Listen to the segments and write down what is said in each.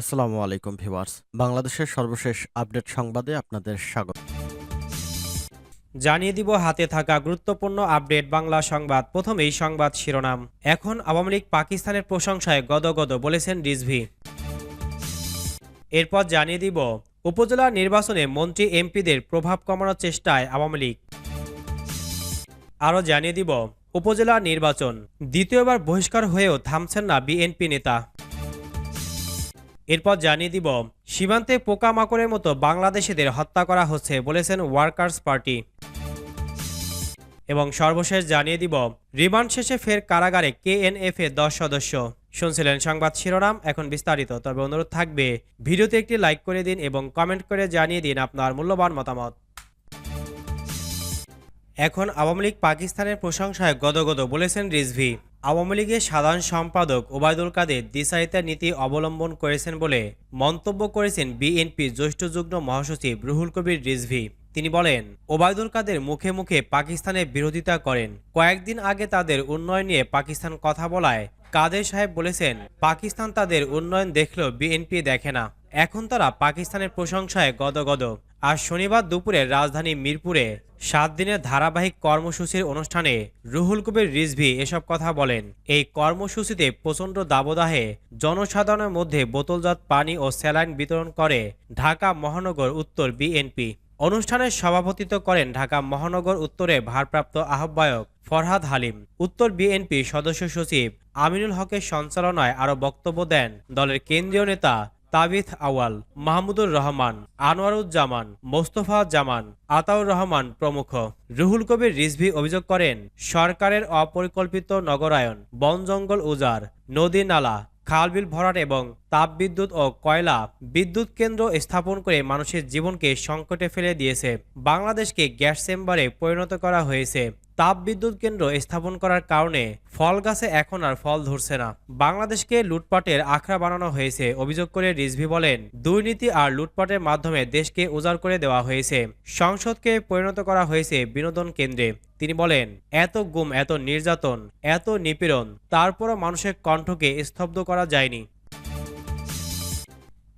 আসসালামু আলাইকুম, ভিউয়ার্স। বাংলাদেশের সর্বশেষ আপডেট সংবাদে আপনাদের স্বাগত। জানিয়ে দিব হাতে থাকা গুরুত্বপূর্ণ আপডেট বাংলা সংবাদ। প্রথমেই সংবাদ শিরোনাম। এখন আওয়ামী লীগ পাকিস্তানের প্রশংসায় গদগদ বলেছেন রিজভি। এরপর জানিয়ে দিব, উপজেলা নির্বাচনে মন্ত্রী এমপিদের প্রভাব কমানোর চেষ্টায় আওয়ামী লীগ। আরও জানিয়ে দিব, উপজেলা নির্বাচন। দ্বিতীয়বার বহিষ্কার হয়েও থামছেন না বিএনপি নেতা। এরপর জানিয়ে দিব, সীমান্তে পোকামাকড়ের মতো বাংলাদেশিদের হত্যা করা হচ্ছে বলেছেন ওয়ার্কার্স পার্টি। এবং সর্বশেষ জানিয়ে দিব, রিমান্ড শেষে ফের কারাগারে কে কেএনএফ এ দশ সদস্য। শুনছিলেন সংবাদ শিরোনাম, এখন বিস্তারিত। তবে অনুরোধ থাকবে, ভিডিওতে একটি লাইক করে দিন এবং কমেন্ট করে জানিয়ে দিন আপনার মূল্যবান মতামত। এখন আওয়ামী লীগ পাকিস্তানের প্রশংসায় গদগদ বলেছেন রিজভি। আওয়ামী লীগের সাধারণ সম্পাদক ওবায়দুল কাদের দিশারিতা নীতি অবলম্বন করেছেন বলে মন্তব্য করেছেন বিএনপির জ্যেষ্ঠ যুগ্ম মহাসচিব রুহুল কবির রিজভি। তিনি বলেন, ওবায়দুল কাদের মুখে মুখে পাকিস্তানের বিরোধিতা করেন। কয়েকদিন আগে তাদের উন্নয়ন নিয়ে পাকিস্তান কথা বলায় কাদের সাহেব বলেছেন, পাকিস্তান তাদের উন্নয়ন দেখলেও বিএনপি দেখে না। এখন তারা পাকিস্তানের প্রশংসায় গদগদ। আজ শনিবার দুপুরে রাজধানী মিরপুরে সাত দিনের ধারাবাহিক কর্মসূচির অনুষ্ঠানে রুহুল কবির রিজভি এসব কথা বলেন। এই কর্মসূচিতে প্রচণ্ড দাবদাহে জনসাধারণের মধ্যে বোতলজাত পানি ও স্যালাইন বিতরণ করে ঢাকা মহানগর উত্তর বিএনপি। অনুষ্ঠানে সভাপতিত্ব করেন ঢাকা মহানগর উত্তরে ভারপ্রাপ্ত আহ্বায়ক ফরহাদ হালিম। উত্তর বিএনপি সদস্য সচিব আমিনুল হকের সঞ্চালনায় আরও বক্তব্য দেন দলের কেন্দ্রীয় নেতা তাবিথ আওয়াল মাহমুদুর রহমান, আনোয়ারুজ্জামান, মোস্তফা জামান, আতাউর রহমান প্রমুখ। রুহুল কবির রিজভি অভিযোগ করেন, সরকারের অপরিকল্পিত নগরায়ন, বন জঙ্গল উজাড়, নদী নালা, খালবিল ভরাট এবং তাপবিদ্যুৎ ও কয়লা বিদ্যুৎ কেন্দ্র স্থাপন করে মানুষের জীবনকে সংকটে ফেলে দিয়েছে। বাংলাদেশকে গ্যাস চেম্বারে পরিণত করা হয়েছে। তাপ বিদ্যুৎ কেন্দ্র স্থাপন করার কারণে ফল গাছে এখন আর ফল ধরছে না। বাংলাদেশকে লুটপাটের আখড়া বানানো হয়েছে, অভিযোগ করে রিজভি বলেন। দুর্নীতি আর লুটপাটের মাধ্যমে দেশকে উজাড় করে দেওয়া হয়েছে। সংসদকে পরিণত করা হয়েছে বিনোদন কেন্দ্রে। তিনি বলেন, এত গুম, এত নির্যাতন, এত নিপীড়ন, তারপরও মানুষের কণ্ঠকে স্তব্ধ করা যায়নি।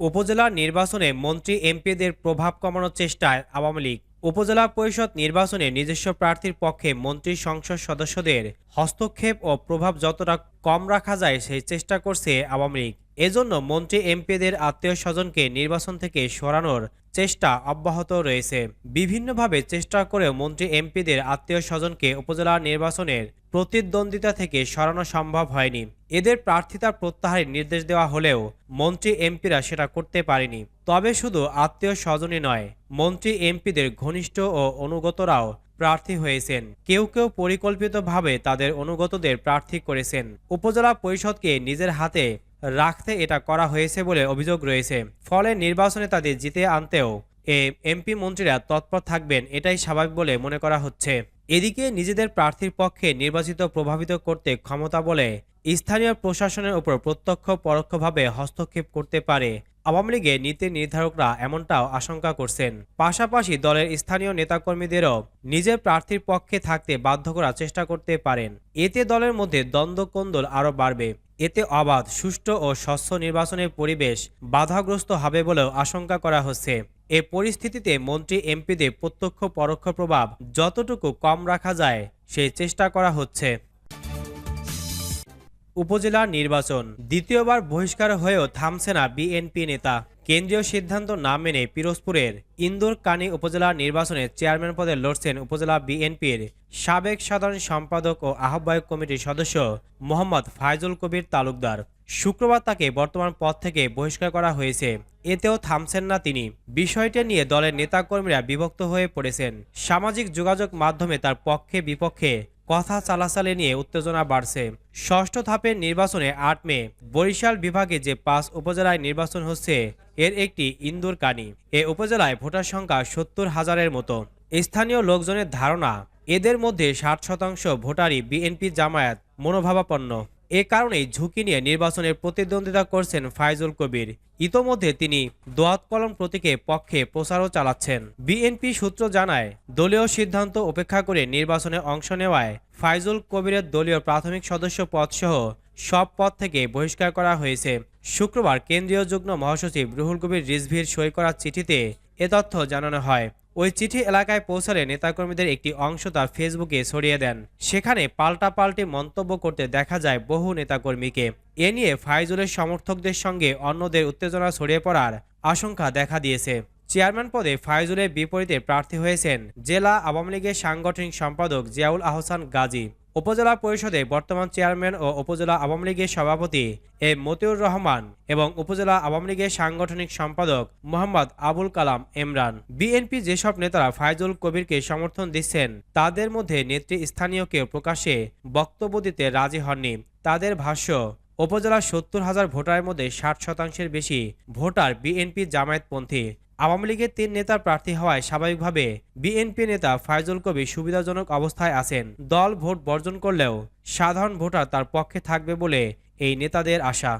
উপজেলা নির্বাচনে মন্ত্রী এমপিদের প্রভাব কমানোর চেষ্টায় আওয়ামী লীগ। উপজেলা পরিষদ নির্বাচনে নিজস্ব প্রার্থীর পক্ষে মন্ত্রী সংসদ সদস্যদের হস্তক্ষেপ ও প্রভাব যতটা কম রাখা যায় সেই চেষ্টা করছে আওয়ামী লীগ। এজন্য মন্ত্রী এমপিদের আত্মীয় স্বজনকে নির্বাচন থেকে সরানোর চেষ্টা অব্যাহত রয়েছে। বিভিন্নভাবে চেষ্টা করেও মন্ত্রী এমপিদের আত্মীয় স্বজনকে উপজেলা নির্বাচনের প্রতিদ্বন্দ্বিতা থেকে সরানো সম্ভব হয়নি। এদের প্রার্থিতা প্রত্যাহারের নির্দেশ দেওয়া হলেও মন্ত্রী এমপিরা সেটা করতে পারেনি। তবে শুধু আত্মীয় স্বজনই নয়, মন্ত্রী, এমপিদের ঘনিষ্ঠ ও অনুগতরাও প্রার্থী হয়েছেন। কেউ কেউ পরিকল্পিতভাবে তাদের অনুগতদের প্রার্থী করেছেন। উপজেলা পরিষদকে নিজের হাতে রাখতে এটা করা হয়েছে বলে অভিযোগ রয়েছে। ফলে নির্বাচনে তাদের জিতে আনতেও এ এমপি মন্ত্রীরা তৎপর থাকবেন এটাই স্বাভাবিক বলে মনে করা হচ্ছে। এদিকে নিজেদের প্রার্থীর পক্ষে নির্বাচিত প্রভাবিত করতে ক্ষমতা বলে স্থানীয় প্রশাসনের উপর প্রত্যক্ষ পরোক্ষভাবে হস্তক্ষেপ করতে পারে। আওয়ামী লীগের নীতি নির্ধারকরা এমনটাও আশঙ্কা করছেন। পাশাপাশি দলের স্থানীয় নেতাকর্মীদেরও নিজের প্রার্থীর পক্ষে থাকতে বাধ্য করার চেষ্টা করতে পারেন। এতে দলের মধ্যে দ্বন্দ্ব কোন্দল আরও বাড়বে। এতে অবাধ, সুষ্ঠু ও স্বচ্ছ নির্বাচনের পরিবেশ বাধাগ্রস্ত হবে বলেও আশঙ্কা করা হচ্ছে। এ পরিস্থিতিতে মন্ত্রী এমপিদের প্রত্যক্ষ পরোক্ষ প্রভাব যতটুকু কম রাখা যায় সেই চেষ্টা করা হচ্ছে। উপজেলা নির্বাচন। দ্বিতীয়বার বহিষ্কার হয়েও থামছে না বিএনপি নেতা। কেন্দ্রীয় সিদ্ধান্ত না মেনে পিরোজপুরের ইন্দোর কানি উপজেলা নির্বাচনে চেয়ারম্যান পদে লড়ছেন উপজেলা বিএনপির সাবেক সাধারণ সম্পাদক ও আহ্বায়ক কমিটির সদস্য মোহাম্মদ ফায়জুল কবির তালুকদার। শুক্রবার তাকে বর্তমান পদ থেকে বহিষ্কার করা হয়েছে। এতেও থামছেন না তিনি। বিষয়টি নিয়ে দলের নেতাকর্মীরা বিভক্ত হয়ে পড়েছেন। সামাজিক যোগাযোগ মাধ্যমে তার পক্ষে বিপক্ষে কথা চালাচালি নিয়ে উত্তেজনা বাড়ছে। ষষ্ঠ ধাপের নির্বাচনে আট মে, বরিশাল বিভাগে যে পাঁচ উপজেলায় নির্বাচন হচ্ছে, এর একটি ইন্দুর কানি। এ উপজেলায় ভোটার সংখ্যা সত্তর হাজারের মতো। স্থানীয় লোকজনের ধারণা, এদের মধ্যে ষাট শতাংশ ভোটারই বিএনপি জামায়াত মনোভাবাপন্ন। এ কারণেই ঝুঁকি নিয়ে নির্বাচনের প্রতিদ্বন্দ্বিতা করছেন ফাইজুল কবির। ইতোমধ্যে তিনি দোয়াত কলম প্রতীকে পক্ষে প্রচারও চালাচ্ছেন। বিএনপি সূত্র জানায়, দলীয় সিদ্ধান্ত উপেক্ষা করে নির্বাচনে অংশ নেওয়ায় ফাইজুল কবিরের দলীয় প্রাথমিক সদস্য পদসহ সব পদ থেকে বহিষ্কার করা হয়েছে। শুক্রবার কেন্দ্রীয় যুগ্ম মহাসচিব রুহুল কবির রিজভির সই করা চিঠিতে এ তথ্য জানানো হয়। ওই চিঠি এলাকায় পৌঁছালে নেতাকর্মীদের একটি অংশ তা ফেসবুকে ছড়িয়ে দেন। সেখানে পাল্টাপাল্টি মন্তব্য করতে দেখা যায় বহু নেতাকর্মীকে। এ নিয়ে ফাইজুলের সমর্থকদের সঙ্গে অন্যদের উত্তেজনা ছড়িয়ে পড়ার আশঙ্কা দেখা দিয়েছে। চেয়ারম্যান পদে ফাইজুলের বিপরীতে প্রার্থী হয়েছেন জেলা আওয়ামী লীগের সাংগঠনিক সম্পাদক জিয়াউল আহসান গাজী। উপজেলা পরিষদে বর্তমান চেয়ারম্যান ও উপজেলা আওয়ামী লীগের সভাপতি এ মতিউর রহমান এবং উপজেলা আওয়ামী লীগের সাংগঠনিক সম্পাদক মোহাম্মদ আবুল কালাম ইমরান। বিএনপি যেসব নেতারা ফায়জুল কবিরকে সমর্থন দিচ্ছেন, তাদের মধ্যে নেতৃস্থানীয় কেউ প্রকাশ্যে বক্তব্য দিতে রাজি হননি। তাদের ভাষ্য উপজেলার সত্তর হাজার ভোটারের মধ্যে ষাট শতাংশের বেশি ভোটার বিএনপি জামায়াতপন্থী। আওয়ামী লীগের তিন নেতার প্রার্থী হওয়ায় স্বাভাবিকভাবে বিএনপি নেতা ফায়জুল কবির সুবিধাজনক অবস্থায় আছেন। দল ভোট বর্জন করলেও সাধারণ ভোটার তার পক্ষে থাকবে বলে এই নেতাদের আশা।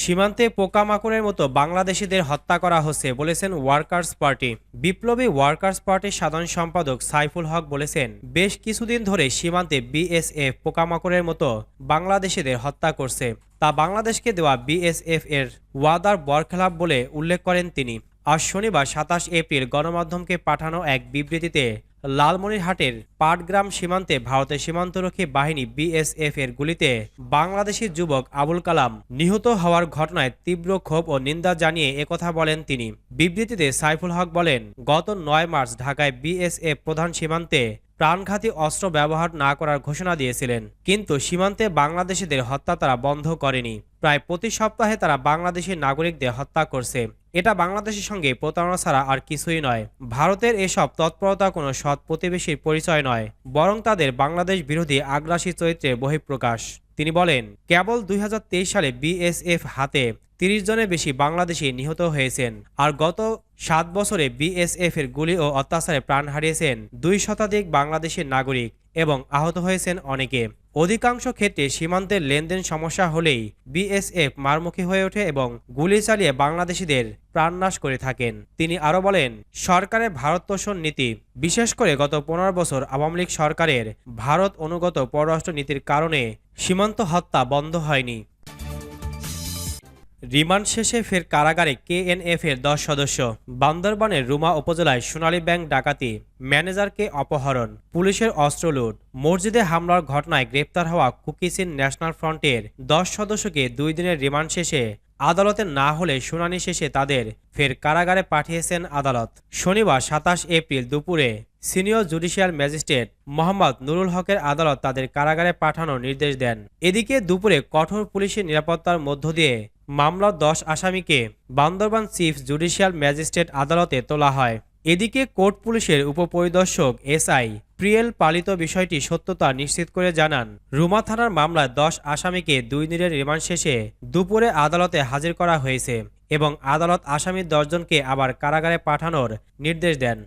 সীমান্তে পোকামাকড়ের মতো বাংলাদেশিদের হত্যা করা হচ্ছে বলেছেন ওয়ার্কার্স পার্টি। বিপ্লবী ওয়ার্কার্স পার্টির সাধারণ সম্পাদক সাইফুল হক বলেছেন, বেশ কিছুদিন ধরে সীমান্তে বিএসএফ পোকামাকড়ের মতো বাংলাদেশিদের হত্যা করছে। তা বাংলাদেশকে দেওয়া বিএসএফ এর ওয়াদার বরখেলাপ বলে উল্লেখ করেন তিনি। আজ শনিবার সাতাশ এপ্রিল গণমাধ্যমকে পাঠানো এক বিবৃতিতে লালমনিরহাটের পাটগ্রাম সীমান্তে ভারতের সীমান্তরক্ষী বাহিনী বিএসএফ এর গুলিতে বাংলাদেশি যুবক আবুল কালাম নিহত হওয়ার ঘটনায় তীব্র ক্ষোভ ও নিন্দা জানিয়ে একথা বলেন তিনি। বিবৃতিতে সাইফুল হক বলেন, গত নয় মার্চ ঢাকায় বিএসএফ প্রধান সীমান্তে প্রাণঘাতী অস্ত্র ব্যবহার না করার ঘোষণা দিয়েছিলেন, কিন্তু সীমান্তে বাংলাদেশিদের হত্যা তারা বন্ধ করেনি। প্রায় প্রতি সপ্তাহে তারা বাংলাদেশি নাগরিকদের হত্যা করছে। এটা বাংলাদেশের সঙ্গে প্রতারণা ছাড়া আর কিছুই নয়। ভারতের এসব তৎপরতা কোনো সৎ প্রতিবেশীর পরিচয় নয়, বরং তাদের বাংলাদেশ বিরোধী আগ্রাসী চরিত্রের বহিঃপ্রকাশ। তিনি বলেন, কেবল দুই হাজার তেইশ সালে বিএসএফ হাতে তিরিশ জনের বেশি বাংলাদেশি নিহত হয়েছেন, আর গত সাত বছরে বিএসএফ এর গুলি ও অত্যাচারে প্রাণ হারিয়েছেন দুই শতাধিক বাংলাদেশের নাগরিক এবং আহত হয়েছেন অনেকে। অধিকাংশ ক্ষেত্রে সীমান্তের লেনদেন সমস্যা হলেই বিএসএফ মারমুখী হয়ে ওঠে এবং গুলি চালিয়ে বাংলাদেশিদের প্রাণনাশ করে থাকেন। তিনি আরও বলেন, সরকারের ভারত তোষণ নীতি, বিশেষ করে গত পনেরো বছর আওয়ামী লীগ সরকারের ভারত অনুগত পররাষ্ট্র নীতির কারণে সীমান্ত হত্যা বন্ধ হয়নি। রিমান্ড শেষে ফের কারাগারে কেএনএফ এর দশ সদস্য। বান্দরবানের রুমা উপজেলায় সোনালী ব্যাংক ডাকাতি, ম্যানেজারকে অপহরণ, পুলিশের অস্ত্র লুট, মসজিদে হামলার ঘটনায় গ্রেপ্তার হওয়া কুকিসিন ন্যাশনাল ফ্রন্টের দশ সদস্যকে দুই দিনের রিমান্ড শেষে আদালতে না হলে শুনানি শেষে তাদের ফের কারাগারে পাঠিয়েছেন আদালত। শনিবার সাতাশ এপ্রিল দুপুরে senior judicial magistrate Mohammad Nurul হকের আদালত তাদের কারাগারে পাঠানোর নির্দেশ দেন। এদিকে দুপুরে কঠোর পুলিশের নিরাপত্তার মধ্য দিয়ে মামলার দশ আসামিকে বান্দরবান চিফ জুডিশিয়াল ম্যাজিস্ট্রেট আদালতে তোলা হয়। এদিকে কোর্ট পুলিশের উপপরিদর্শক এসআই প্রিয়েল পালিত বিষয়টি সত্যতা নিশ্চিত করে জানান। রুমা থানার মামলায় দশ আসামিকে দুই দিনের রিমান্ড শেষে দুপুরে আদালতে হাজির করা হয়েছে এবং আদালত আসামি দশজনকে আবার কারাগারে পাঠানোর নির্দেশ দেন।